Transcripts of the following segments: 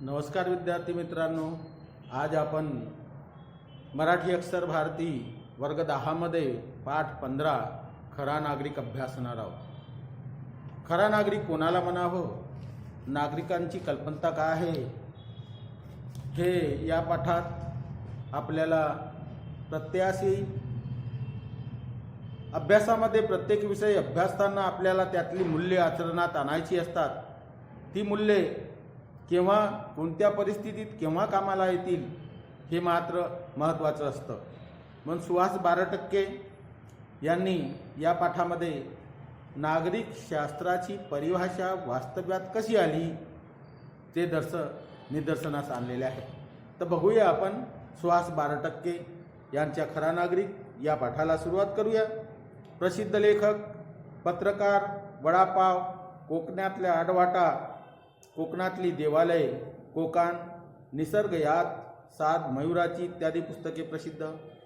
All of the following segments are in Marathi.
नमस्कार विद्यार्थी मित्रांनो आज आपण मराठी अक्षर भारती वर्ग दहामध्ये पाठ पंधरा खरा नागरिक अभ्यासणार आहोत. खरा नागरिक कोणाला म्हणावं? नागरिकांची कल्पना काय आहे? हे या पाठात आपल्याला प्रत्ययाशी अभ्यासामध्ये प्रत्येक विषय अभ्यासताना आपल्याला त्यातली मूल्ये आचरणात आणायची असतात. ती मूल्ये केव्हा कोणत्या परिस्थितीत केव्हा कामाला येतील हे मात्र महत्त्वाचं असतं. म्हणून सुहास बारा टक्के यांनी या पाठामध्ये नागरिक शास्त्राची परिभाषा वास्तव्यात कशी आली ते दर्श निदर्शनास आणलेले आहे. तर बघूया आपण सुहास बारा टक्के यांच्या खरा नागरिक या पाठाला सुरुवात करूया. प्रसिद्ध लेखक पत्रकार वडापाव कोकणातल्या आडवाटा कोकणातली देवालये कोकण निसर्ग यात साध मयुराची इत्यादी पुस्तके प्रसिद्ध.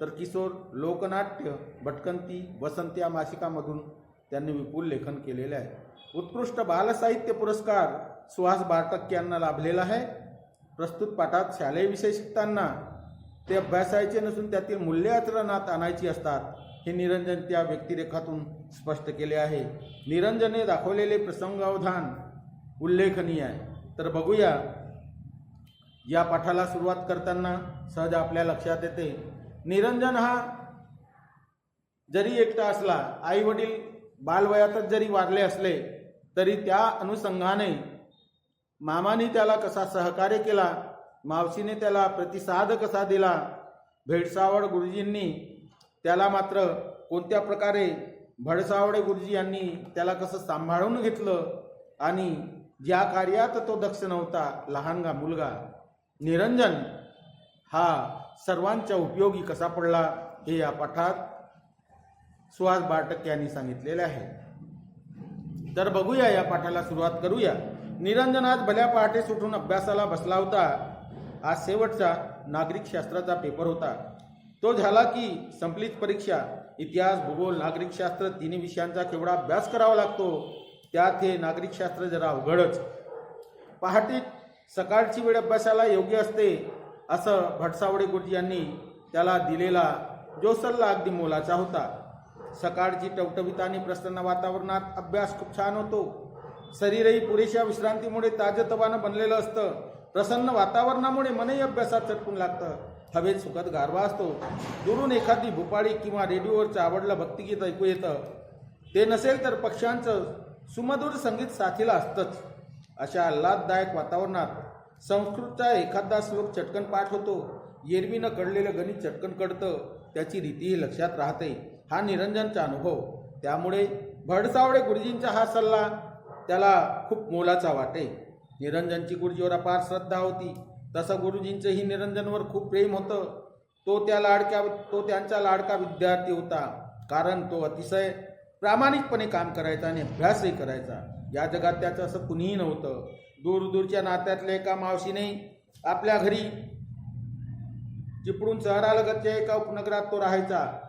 तर किशोर लोकनाट्य भटकंती वसंत या मासिकामधून त्यांनी विपुल लेखन केलेले आहे. उत्कृष्ट बालसाहित्य पुरस्कार सुहास बार्टक यांना लाभलेला आहे. प्रस्तुत पाठात शालेय विषय शिकताना ते अभ्यासायचे नसून त्यातील मूल्य आचरणात आणायची असतात हे निरंजन त्या व्यक्तिरेखातून स्पष्ट केले आहे. निरंजने दाखवलेले प्रसंगावधान उल्लेखनीय आहे. तर बघूया. या पाठाला सुरुवात करताना सहज आपल्या लक्षात येते. निरंजन हा जरी एकटा असला आई वडील बालवयातच जरी वारले असले तरी त्या अनुषंगाने मामाने त्याला कसा सहकार्य केला मावशीने त्याला प्रतिसाद कसा दिला भेडसावड गुरुजींनी त्याला मात्र कोणत्या प्रकारे भडसावडे गुरुजी यांनी त्याला कसं सांभाळून घेतलं आणि ज्या कार्यात तो दक्ष नव्हता लहानगा मुलगा निरंजन हा सर्वांच्या उपयोगी कसा पडला हे या पाठात सुहास बाटक यांनी सांगितलेले आहे. तर बघूया या पाठाला सुरुवात करूया. निरंजन आज भल्या पहाटे सुटून अभ्यासाला बसला होता. आज शेवटचा नागरिक शास्त्राचा पेपर होता. तो झाला की संपलीच परीक्षा. इतिहास भूगोल नागरिकशास्त्र तिन्ही विषयांचा केवढा अभ्यास करावा लागतो. त्यात हे नागरिकशास्त्र जरा अवघडच. पहाटे सकाळची वेळ अभ्यासाला योग्य असते असं भटसावडे गुरुजी यांनी त्याला दिलेला जो सल्ला अगदी मोलाचा होता. सकाळची टवटवीत आणि प्रसन्न वातावरणात अभ्यास खूप छान होतो. शरीरही पुरेशा विश्रांतीमुळे ताजतवानं बनलेलं असतं. प्रसन्न वातावरणामुळे मनही अभ्यासात चटकून लागतं. हवेत सुखद गारवा असतो. दुरून एखादी भुपाळी किंवा रेडिओवरचं आवडलं भक्तिगीत ऐकू येतं. ते नसेल तर पक्ष्यांचं सुमधुर संगीत साथीला असतंच. अशा आल्हाददायक वातावरणात संस्कृतचा एखादा श्लोक चटकन पाठ होतो. येरवीनं कळलेलं गणित चटकन कळतं. त्याची रीतीही लक्षात राहते. हा निरंजनचा अनुभव. त्यामुळे भडसावडे गुरुजींचा हा सल्ला त्याला खूप मोलाचा वाटे. निरंजनची गुरुजीवर अपार श्रद्धा होती. तसं गुरुजींचंही निरंजनवर खूप प्रेम होतं. तो त्या लाडक्या तो त्यांचा लाडका विद्यार्थी होता. कारण तो अतिशय प्रामाणिकपणे काम करायचा आणि अभ्यासही करायचा. या जगात त्याचं असं कुणीही नव्हतं. दूरदूरच्या नात्यातल्या एका मावशीने आपल्या घरी चिपळून शहरालगतच्या एका उपनगरात तो राहायचा.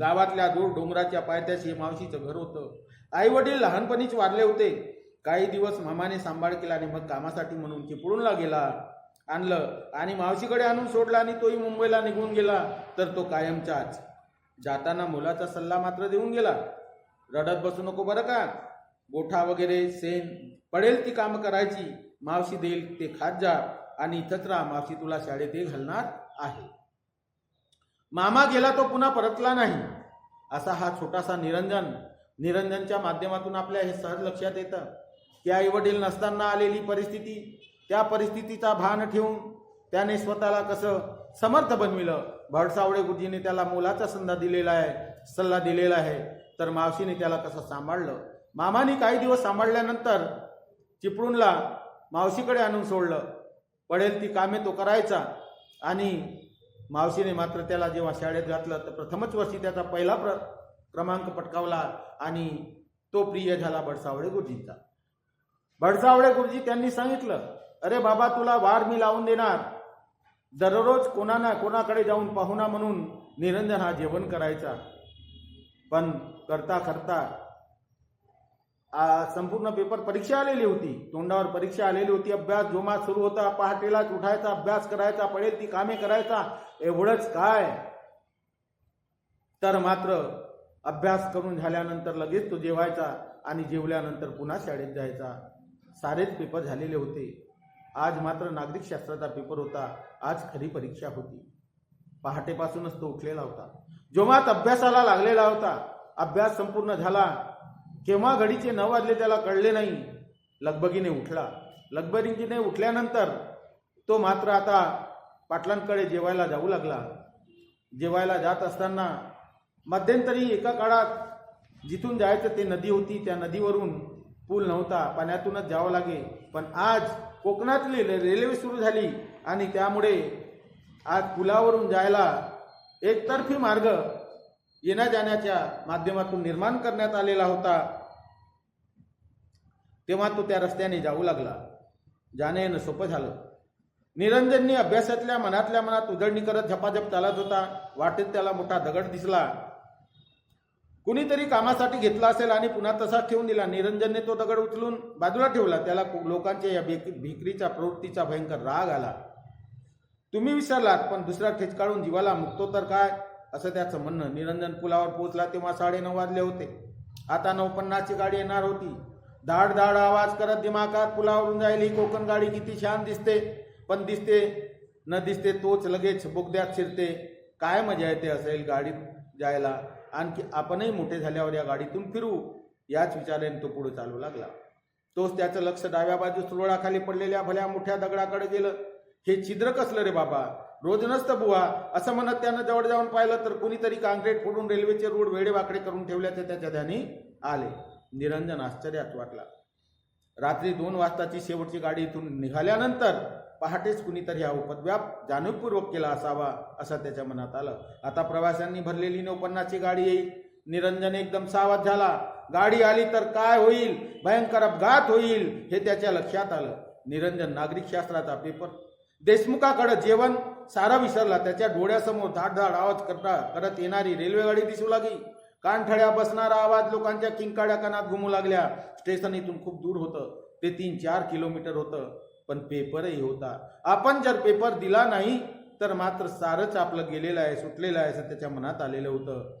गावातल्या दूर डोंगराच्या पायथ्याशी मावशीचं घर होतं. आई वडील लहानपणीच वारले होते. काही दिवस मामाने सांभाळ केला आणि मग कामासाठी म्हणून चिपळूणला गेला. आणलं आणि मावशीकडे आणून सोडला आणि तोही मुंबईला निघून गेला. तर तो कायमचाच. जाताना मुलाचा सल्ला मात्र देऊन गेला. रडत बसू नको बरं का? गोठा वगैरे सेन पडेल ती कामं करायची. मावशी देईल ते खात जा आणि इथंच राहा मावशी तुला शाळेतही घालणार आहे. मामा गेला तो पुन्हा परतला नाही. असा हा छोटासा निरंजन निरंजनच्या माध्यमातून आपल्या हे सहज लक्षात येतं. की आई वडील नसताना आलेली परिस्थिती त्या परिस्थितीचा भान ठेवून त्याने स्वतःला कसं समर्थ बनविलं. भडसावडे गुरुजीने त्याला मोलाचा संधा दिलेला आहे सल्ला दिलेला आहे. तर मावशीने त्याला कसं सांभाळलं? मामाने काही दिवस सांभाळल्यानंतर चिपळूणला मावशीकडे आणून सोडलं. पडेल ती कामे तो करायचा. आणि मावशीने मात्र त्याला जेव्हा शाळेत घातलं तर प्रथमच वर्षी त्याचा पहिला प्र क्रमांक पटकावला आणि तो प्रिय झाला भडसावळे गुरुजींचा. भडसावळे गुरुजी त्यांनी सांगितलं अरे बाबा तुला वार मी लावून देणार. दररोज कोणा ना कोणाकडे जाऊन पाहुणा म्हणून निरंजन हा जेवण करायचा. पण करता करता संपूर्ण पेपर परीक्षा आलेली होती. तोंडावर परीक्षा आलेली होती. अभ्यास जोमात सुरू होता. पहाटेलाच उठायचा अभ्यास करायचा पडेल ती कामे करायचा. एवढंच काय? तर मात्र अभ्यास करून झाल्यानंतर लगेच तो जेवायचा आणि जेवल्यानंतर पुन्हा शाळेत जायचा. सारेच पेपर झालेले होते. आज मात्र नागरिक शास्त्राचा पेपर होता. आज खरी परीक्षा होती. पहाटेपासूनच तो उठलेला होता. जोमात अभ्यासाला लागलेला होता. अभ्यास संपूर्ण झाला. केव्हा घडीचे न वाजले त्याला कळले नाही. लगबगीने उठला. लगबगीने उठल्यानंतर तो मात्र आता पाटलांकडे जेवायला जाऊ लागला. जेवायला जात असताना मध्यंतरी एका काळात जिथून जायचं ते नदी होती. त्या नदीवरून पूल नव्हता पाण्यातूनच जावं लागे पण आज कोकणातली रेल्वे सुरू झाली आणि त्यामुळे आज पुलावरून जायला एकतर्फी मार्ग येण्या जाण्याच्या माध्यमातून निर्माण करण्यात आलेला होता. तेव्हा तो त्या रस्त्याने जाऊ लागला. जाणे येणं सोपं झालं. निरंजनने अभ्यासातल्या मनातल्या मनात उजळणी करत झपाझप चालत होता. वाटेत त्याला मोठा दगड दिसला. कुणीतरी कामासाठी घेतला असेल आणि पुन्हा तसाच ठेवून दिला. निरंजनने तो दगड उचलून बाजूला ठेवला. त्याला लोकांच्या या भिकरीच्या प्रवृत्तीचा भयंकर राग आला. तुम्ही विसरलात पण दुसरा ठेचकाळून जीवाला मुक्तो तर काय? असं त्याचं म्हणणं निरंजन पुलावर पोहोचला तेव्हा साडेनऊ वाजले होते. आता नऊ पन्नासची गाडी येणार होती. धाड धाड आवाज करत दिमागात पुलावरून जाईल ही कोकण गाडी. किती छान दिसते. पण दिसते न दिसते तोच लगेच बोगद्यात शिरते. काय मजा येते असेल गाडीत जायला? आणखी आपणही मोठे झाल्यावर या गाडीतून फिरू याच विचाराने तो पुढे चालू लागला. तोच त्याचं लक्ष डाव्या बाजूस रोडाखाली पडलेल्या भल्या मोठ्या दगडाकडे गेलं. हे छिद्र कसलं रे बाबा? रोज नसतं बुवा. असं म्हणत त्यानं जवळ जाऊन पाहिलं तर कुणीतरी काँक्रीट फोडून रेल्वेचे रोड वेडेवाकडे करून ठेवल्याचे त्याच्या ध्यानी आले. निरंजन आश्चर्यात वाटला. रात्री दोन वाजताची शेवटची गाडी इथून निघाल्यानंतर पहाटेच कुणीतरी हा उपद्व्याप जाणीवपूर्वक केला असावा असं त्याच्या मनात आलं. आता प्रवाशांनी भरलेली नौपन्नाची गाडी येईल. निरंजन एकदम सावध झाला. गाडी आली तर काय होईल? भयंकर अपघात होईल हे त्याच्या लक्षात आलं. निरंजन नागरिक शास्त्राचा पेपर. देशमुखाकडे जेवण सारा विसरला. त्याच्या डोळ्यासमोर धाड धाड आवाज करता करत येणारी रेल्वेगाडी दिसू लागली. कानठळ्या बसणारा आवाज लोकांच्या किंकाड्या कानात घुमू लागल्या. स्टेशन इथून खूप दूर होतं. ते तीन चार किलोमीटर होतं. पण पेपरही होता. आपण जर पेपर दिला नाही तर मात्र सारच आपलं गेलेलं आहे सुटलेलं आहे असं त्याच्या मनात आलेलं होतं.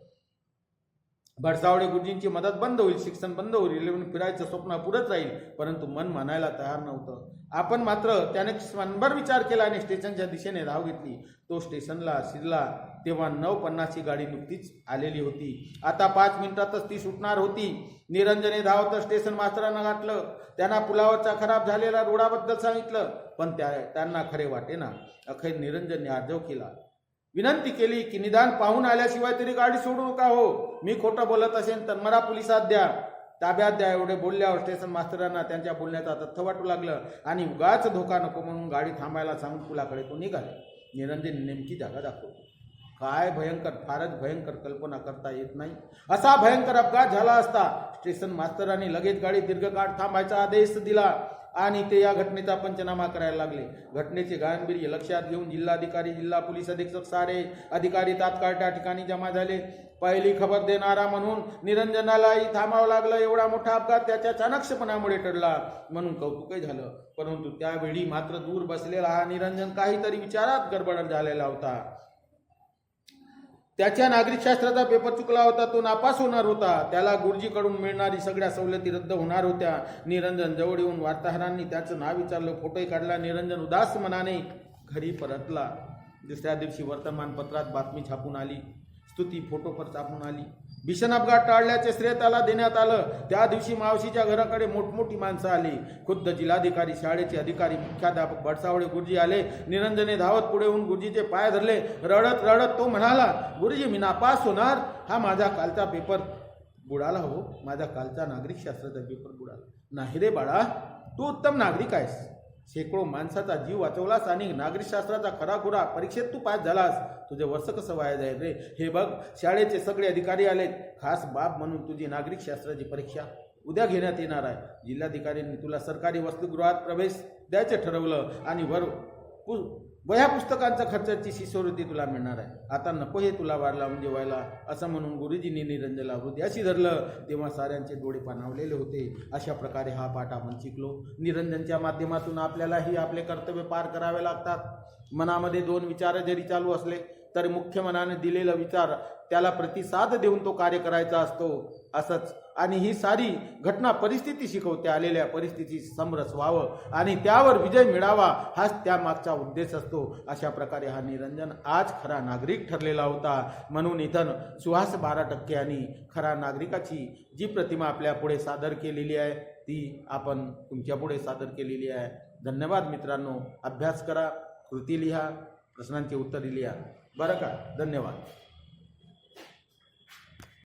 भडसावडे गुरुजींची मदत बंद होईल शिक्षण बंद होईल रेल्वेने फिरायचं स्वप्न पुरत राहील परंतु मन मानायला तयार नव्हतं. आपण मात्र त्याने क्षणभर विचार केला आणि स्टेशनच्या दिशेने धाव घेतली. तो स्टेशनला शिरला. तेव्हा नऊ पन्नासची गाडी नुकतीच आलेली होती. आता पाच मिनिटातच ती सुटणार होती. निरंजने धावत स्टेशन मास्तरांना गाठलं. त्यांना पुलावरचा खराब झालेला रोडाबद्दल सांगितलं. पण त्या त्यांना खरे वाटे ना अखेर निरंजनने आर्जव केला. विनंती केली की निदान पाहून आल्याशिवाय तरी गाडी सोडू नका हो. मी खोटं बोलत असेल तर मला पोलिसात द्या. ताब्यात द्या एवढे बोलल्यावर स्टेशन मास्तरांना त्यांच्या बोलण्याचा तथ्य वाटू लागलं. आणि उगाच धोका नको म्हणून गाडी थांबायला सांगून पुलाकडे तो निघाले. निरंजन नेमकी जागा दाखवली. काय भयंकर फारच भयंकर कल्पना करता येत नाही. असा भयंकर अपघात झाला असता स्टेशन मास्तरांनी लगेच गाडी दीर्घकाळ थांबायचा आदेश दिला आणि ते या घटनेचा पंचनामा करायला लागले. घटनेचे गांभीर्य लक्षात घेऊन जिल्हाधिकारी जिल्हा पोलीस अधीक्षक सारे अधिकारी तात्काळ त्या ठिकाणी जमा झाले. पहिली खबर देणारा म्हणून निरंजनालाही थांबावं लागलं. एवढा मोठा अपघात त्याच्या चाणक्षपणामुळे ठरला म्हणून कौतुकही झालं. परंतु त्यावेळी मात्र दूर बसलेला हा निरंजन काहीतरी विचारात गडबड झालेला होता. त्याच्या नागरिक शास्त्राचा पेपर चुकला होता तो नापास होणार होता. त्याला गुरुजीकडून मिळणारी सगळ्या सवलती रद्द होणार होत्या. निरंजन जवळ येऊन वार्ताहरांनी त्याचं नाव विचारलं फोटोही काढला निरंजन उदास मनाने घरी परतला. दुसऱ्या दिवशी वर्तमानपत्रात बातमी छापून आली स्तुती फोटोपर छापून आली. भीषण अपघात टाळल्याचे श्रेय त्याला देण्यात आलं. त्या दिवशी मावशीच्या घराकडे मोठमोठी माणसं आली. खुद्द जिल्हाधिकारी शाळेचे अधिकारी मुख्याध्यापक भडसावळे गुरुजी आले. निरंजने धावत पुढे होऊन गुरुजीचे पाय धरले. रडत रडत तो म्हणाला गुरुजी मी नापास होणार? हा माझा कालचा पेपर बुडाला हो. माझा कालचा नागरिक शास्त्राचा पेपर बुडाला. नाही रे बाळा तू उत्तम नागरिक आहेस. शेकडो माणसाचा जीव वाचवलास आणि नागरिक शास्त्राचा खराखुरा परीक्षेत तू पास झालास. तुझे वर्ष कसं वाया जाईल रे? हे बघ शाळेचे सगळे अधिकारी आलेत. खास बाब म्हणून तुझी नागरिक शास्त्राची परीक्षा उद्या घेण्यात येणार आहे. जिल्हाधिकाऱ्यांनी तुला सरकारी वसतिगृहात प्रवेश द्यायचं ठरवलं आणि वर पु वह्या पुस्तकांचा खर्चाची शिष्यवृत्ती तुला मिळणार आहे. आता नको हे तुला वारला म्हणजे व्हायला असं म्हणून गुरुजींनी निरंजनला हृदयाशी धरलं. तेव्हा साऱ्यांचे डोळे पाणावलेले होते. अशा प्रकारे हा पाठ आपण शिकलो. निरंजनच्या माध्यमातून आपल्यालाही आपले कर्तव्य पार करावे लागतात. मनामध्ये दोन विचार जरी चालू असले तरी मुख्य मनाने दिलेला विचार त्याला प्रतिसाद देऊन तो कार्य करायचा असतो. असंच आणि ही सारी घटना परिस्थिती शिकवते आलेल्या परिस्थिती समरस व्हावं आणि त्यावर विजय मिळावा हाच त्यामागचा उद्देश असतो. अशा प्रकारे हा निरंजन आज खरा नागरिक ठरलेला होता. म्हणून इथं सुहास बारा टक्के आणि खरा नागरिकाची जी प्रतिमा आपल्या पुढे सादर केलेली आहे ती आपण तुमच्यापुढे सादर केलेली आहे. धन्यवाद मित्रांनो. अभ्यास करा कृती लिहा प्रश्नांची उत्तरे लिहा. बरं का? धन्यवाद.